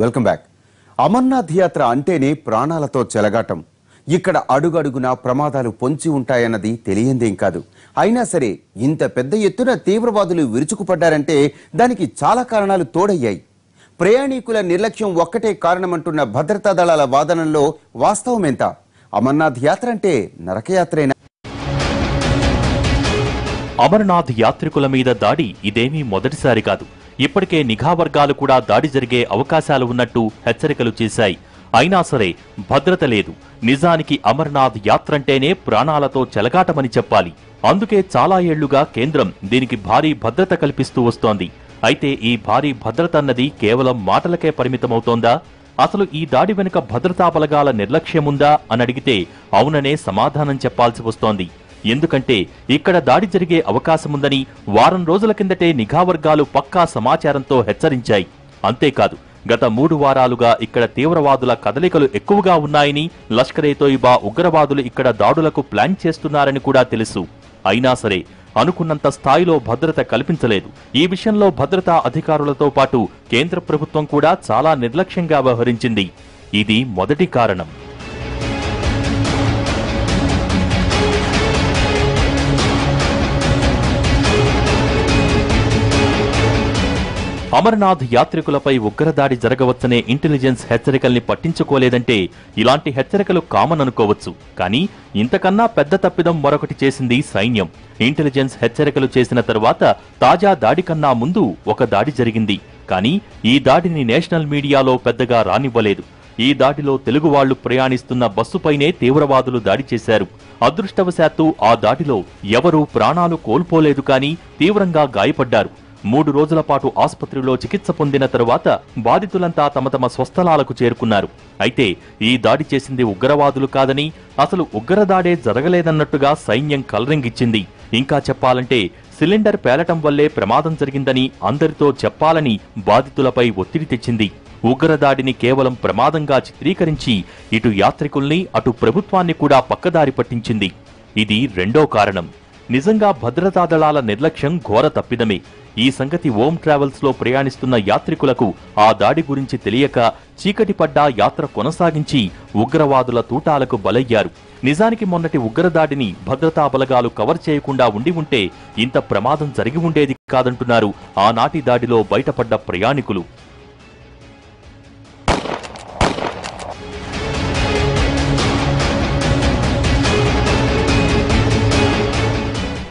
Welcome back. Amarnath యాత్ర అంటేనే ప్రాణాలతో చెలగాటం. ఇక్కడ అడుగడుగునా ప్రమాదాలు పొంచి ఉంటాయన్నది తెలియందేం కాదు. అయినా సరే ఇంత పెద్ద ఎత్తున తీవ్రవాదులు విరుచుకుపడ్డారంటే దానికి చాలా కారణాలు తోడయ్యాయి. ప్రయాణికుల నిర్లక్ష్యం ఒక్కటే కారణమంటున్న భద్రతా దళాల వాదనలో వాస్తవమెంత? అమర్నాథ్ యాత్ర అంటే నరకయాత్రేనా? అమర్నాథ్ యాత్రికుల మీద దాడి ఇదేమీ మొదటిసారి కాదు. ఇప్పటికే నిఘా వర్గాలు కూడా దాడి జరిగే అవకాశాలు ఉన్నట్టు హెచ్చరికలు చేశాయి. అయినా సరే భద్రత లేదు. నిజానికి అమర్నాథ్ యాత్రంటేనే ప్రాణాలతో చెలగాటమని చెప్పాలి. అందుకే చాలా ఏళ్ళుగా కేంద్రం దీనికి భారీ భద్రత కల్పిస్తూ వస్తోంది. అయితే ఈ భారీ భద్రత అన్నది కేవలం మాటలకే పరిమితమవుతోందా? అసలు ఈ దాడి వెనుక భద్రతా బలగాల నిర్లక్ష్యముందా? అని అడిగితే అవుననే సమాధానం చెప్పాల్సి వస్తోంది. ఎందుకంటే ఇక్కడ దాడి జరిగే అవకాశముందని వారం రోజుల కిందటే నిఘా వర్గాలు పక్కా సమాచారంతో హెచ్చరించాయి. అంతేకాదు గత మూడు వారాలుగా ఇక్కడ తీవ్రవాదుల కదలికలు ఎక్కువగా ఉన్నాయని లష్కరే తోయిబా ఉగ్రవాదులు ఇక్కడ దాడులకు ప్లాన్ చేస్తున్నారని కూడా తెలుసు. అయినా సరే అనుకున్నంత స్థాయిలో భద్రత కల్పించలేదు. ఈ విషయంలో భద్రతా అధికారులతో పాటు కేంద్ర ప్రభుత్వం కూడా చాలా నిర్లక్ష్యంగా వ్యవహరించింది. ఇది మొదటి కారణం. అమర్నాథ్ యాత్రికులపై ఉగ్రదాడి జరగవచ్చనే ఇంటెలిజెన్స్ హెచ్చరికల్ని పట్టించుకోలేదంటే ఇలాంటి హెచ్చరికలు కామన్ అనుకోవచ్చు. కానీ ఇంతకన్నా పెద్ద తప్పిదం మరొకటి చేసింది సైన్యం. ఇంటెలిజెన్స్ హెచ్చరికలు చేసిన తరువాత తాజా దాడి కన్నా ముందు ఒక దాడి జరిగింది. కానీ ఈ దాడిని నేషనల్ మీడియాలో పెద్దగా రానివ్వలేదు. ఈ దాడిలో తెలుగు వాళ్ళు ప్రయాణిస్తున్న బస్సుపైనే తీవ్రవాదులు దాడి చేశారు. అదృష్టవశాత్తు ఆ దాడిలో ఎవరూ ప్రాణాలు కోల్పోలేదు కానీ తీవ్రంగా గాయపడ్డారు. మూడు రోజుల పాటు ఆసుపత్రిలో చికిత్స పొందిన తరువాత బాధితులంతా తమ తమ స్వస్థలాలకు చేరుకున్నారు. అయితే ఈ దాడి చేసింది ఉగ్రవాదులు కాదని అసలు ఉగ్రదాడే జరగలేదన్నట్టుగా సైన్యం కలరింగిచ్చింది. ఇంకా చెప్పాలంటే సిలిండర్ పేలటం వల్లే ప్రమాదం జరిగిందని అందరితో చెప్పాలని బాధితులపై ఒత్తిడి తెచ్చింది. ఉగ్రదాడిని కేవలం ప్రమాదంగా చిత్రీకరించి ఇటు యాత్రికుల్ని అటు ప్రభుత్వాన్ని కూడా పక్కదారి పట్టించింది. ఇది రెండో కారణం. నిజంగా భద్రతా దళాల నిర్లక్ష్యం ఘోర తప్పిదమే. ఈ సంగతి ఓం ట్రావెల్స్లో ప్రయాణిస్తున్న యాత్రికులకు ఆ దాడి గురించి తెలియక చీకటి పడ్డా యాత్ర కొనసాగించి ఉగ్రవాదుల తూటాలకు బలయ్యారు. నిజానికి మొన్నటి ఉగ్రదాడిని భద్రతా బలగాలు కవర్ చేయకుండా ఉండి ఉంటే ఇంత ప్రమాదం జరిగి ఉండేది కాదంటున్నారు ఆనాటి దాడిలో బయటపడ్డ ప్రయాణికులు.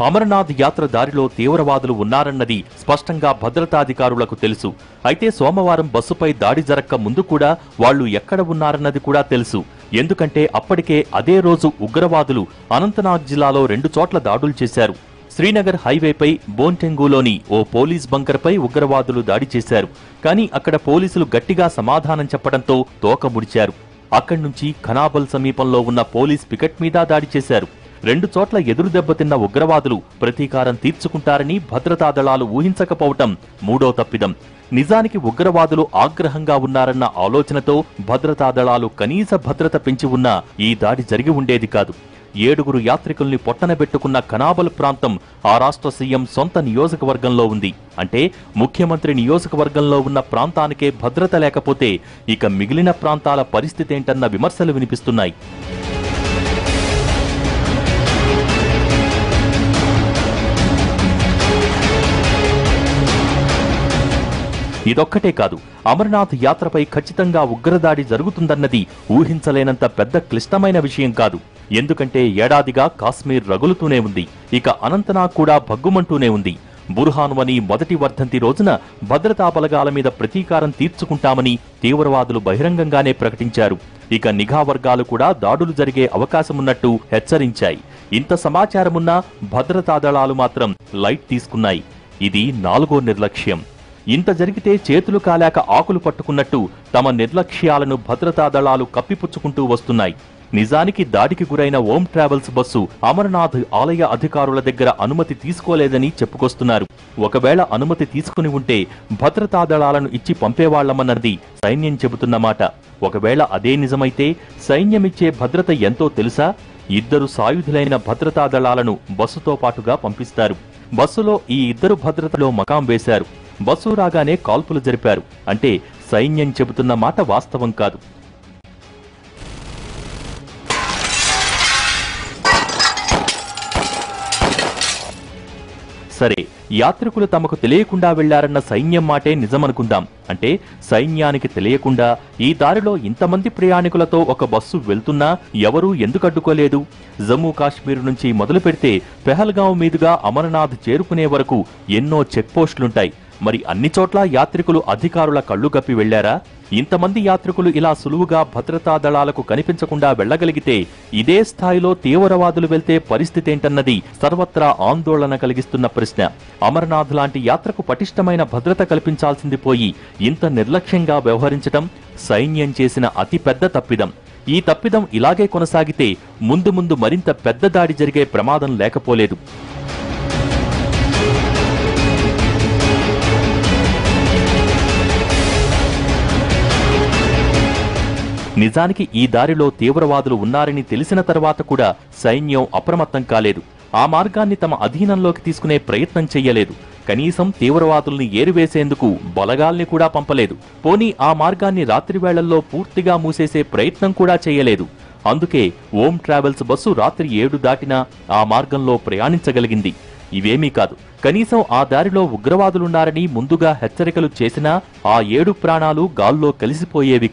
అమర్నాథ్ యాత్ర దారిలో తీవ్రవాదులు ఉన్నారన్నది స్పష్టంగా భద్రతాధికారులకు తెలుసు. అయితే సోమవారం బస్సుపై దాడి జరక్క ముందు కూడా వాళ్ళు ఎక్కడ ఉన్నారన్నది కూడా తెలుసు. ఎందుకంటే అప్పటికే అదే రోజు ఉగ్రవాదులు అనంతనాగ్ జిల్లాలో రెండు చోట్ల దాడులు చేశారు. శ్రీనగర్ హైవేపై బోన్టెంగులోని ఓ పోలీస్ బంకర్పై ఉగ్రవాదులు దాడి చేశారు. కానీ అక్కడ పోలీసులు గట్టిగా సమాధానం చెప్పడంతో తోక ముడిచారు. అక్కడి నుంచి ఖనాబల్ సమీపంలో ఉన్న పోలీస్ పికెట్ మీద దాడి చేశారు. రెండు చోట్ల ఎదురు దెబ్బతిన్న ఉగ్రవాదులు ప్రతీకారం తీర్చుకుంటారని భద్రతా దళాలు ఊహించకపోవటం మూడో తప్పిదం. నిజానికి ఉగ్రవాదులు ఆగ్రహంగా ఉన్నారన్న ఆలోచనతో భద్రతా దళాలు కనీస భద్రత పెంచి ఉన్నా ఈ దాడి జరిగి ఉండేది కాదు. ఏడుగురు యాత్రికుల్ని పొట్టనబెట్టుకున్న కనాబల్ ప్రాంతం ఆ రాష్ట్ర సీఎం సొంత నియోజకవర్గంలో ఉంది. అంటే ముఖ్యమంత్రి నియోజకవర్గంలో ఉన్న ప్రాంతానికే భద్రత లేకపోతే ఇక మిగిలిన ప్రాంతాల పరిస్థితేంటన్న విమర్శలు వినిపిస్తున్నాయి. ఇదొక్కటే కాదు అమర్నాథ్ యాత్రపై ఖచ్చితంగా ఉగ్రదాడి జరుగుతుందన్నది ఊహించలేనంత పెద్ద క్లిష్టమైన విషయం కాదు. ఎందుకంటే ఏడాదిగా కాశ్మీర్ రగులుతూనే ఉంది. ఇక అనంతనాగ్ కూడా భగ్గుమంటూనే ఉంది. బుర్హాన్వని మొదటి వర్ధంతి రోజున భద్రతా బలగాల మీద ప్రతీకారం తీర్చుకుంటామని తీవ్రవాదులు బహిరంగంగానే ప్రకటించారు. ఇక నిఘా వర్గాలు కూడా దాడులు జరిగే అవకాశమున్నట్టు హెచ్చరించాయి. ఇంత సమాచారమున్నా భద్రతా దళాలు మాత్రం లైట్ తీసుకున్నాయి. ఇది నాలుగో నిర్లక్ష్యం. ఇంత జరిగితే చేతులు కాలాక ఆకులు పట్టుకున్నట్టు తమ నిర్లక్ష్యాలను భద్రతా దళాలు కప్పిపుచ్చుకుంటూ వస్తున్నాయి. నిజానికి దాడికి గురైన ఓం ట్రావెల్స్ బస్సు అమర్నాథ్ ఆలయ అధికారుల దగ్గర అనుమతి తీసుకోలేదని చెప్పుకొస్తున్నారు. ఒకవేళ అనుమతి తీసుకుని ఉంటే భద్రతా దళాలను ఇచ్చి పంపేవాళ్ళమన్నది సైన్యం చెబుతున్నమాట ఒకవేళ అదే నిజమైతే సైన్యమిచ్చే భద్రత ఎంతో తెలుసా? ఇద్దరు సాయుధులైన భద్రతా దళాలను బస్సుతో పాటుగా పంపిస్తారు. బస్సులో ఈ ఇద్దరు భద్రతలో మకాం వేశారు. బస్సు రాగానే కాల్పులు జరిపారు. అంటే సైన్యం చెబుతున్న మాట వాస్తవం కాదు. సరే యాత్రికులు తమకు తెలియకుండా వెళ్ళారన్న సైన్యం మాటే నిజమనుకుందాం. అంటే సైన్యానికి తెలియకుండా ఈ దారిలో ఇంతమంది ప్రయాణికులతో ఒక బస్సు వెళ్తున్నా ఎవరూ ఎందుకు అడ్డుకోలేదు? జమ్మూ కాశ్మీర్ నుంచి మొదలు పెడితే పెహల్గాం మీదుగా అమర్నాథ్ చేరుకునే వరకు ఎన్నో చెక్పోస్టులుంటాయి. మరి అన్ని చోట్ల యాత్రికులు అధికారుల కళ్ళు కప్పి వెళ్ళారా ఇంతమంది యాత్రికులు ఇలా సులువుగా భద్రతా దళాలకు కనిపించకుండా వెళ్ళగలిగితే ఇదే స్థాయిలో తీవ్రవాదులు వెళ్తే పరిస్థితేంటన్నది సర్వత్రా ఆందోళన కలిగిస్తున్న ప్రశ్న. అమర్నాథ్ లాంటి యాత్రకు పటిష్టమైన భద్రత కల్పించాల్సింది పోయి ఇంత నిర్లక్ష్యంగా వ్యవహరించటం సైన్యం చేసిన అతిపెద్ద తప్పిదం. ఈ తప్పిదం ఇలాగే కొనసాగితే ముందు ముందు మరింత పెద్ద దాడి జరిగే ప్రమాదం లేకపోలేదు. నిజానికి ఈ దారిలో తీవ్రవాదులు ఉన్నారని తెలిసిన తర్వాత కూడా సైన్యం అప్రమత్తం కాలేదు. ఆ మార్గాన్ని తమ అధీనంలోకి తీసుకునే ప్రయత్నం చెయ్యలేదు కనీసం తీవ్రవాదుల్ని ఏరివేసేందుకు బలగాల్ని కూడా పంపలేదు. పోనీ ఆ మార్గాన్ని రాత్రి వేళల్లో పూర్తిగా మూసేసే ప్రయత్నం కూడా చేయలేదు. అందుకే ఓం ట్రావెల్స్ బస్సు రాత్రి ఏడు దాటినా ఆ మార్గంలో ప్రయాణించగలిగింది. ఇవేమీ కాదు. కనీసం ఆ దారిలో ఉగ్రవాదులున్నారని ముందుగా హెచ్చరికలు చేసినా ఆ ఏడు ప్రాణాలు గాల్లో కలిసిపోయేవి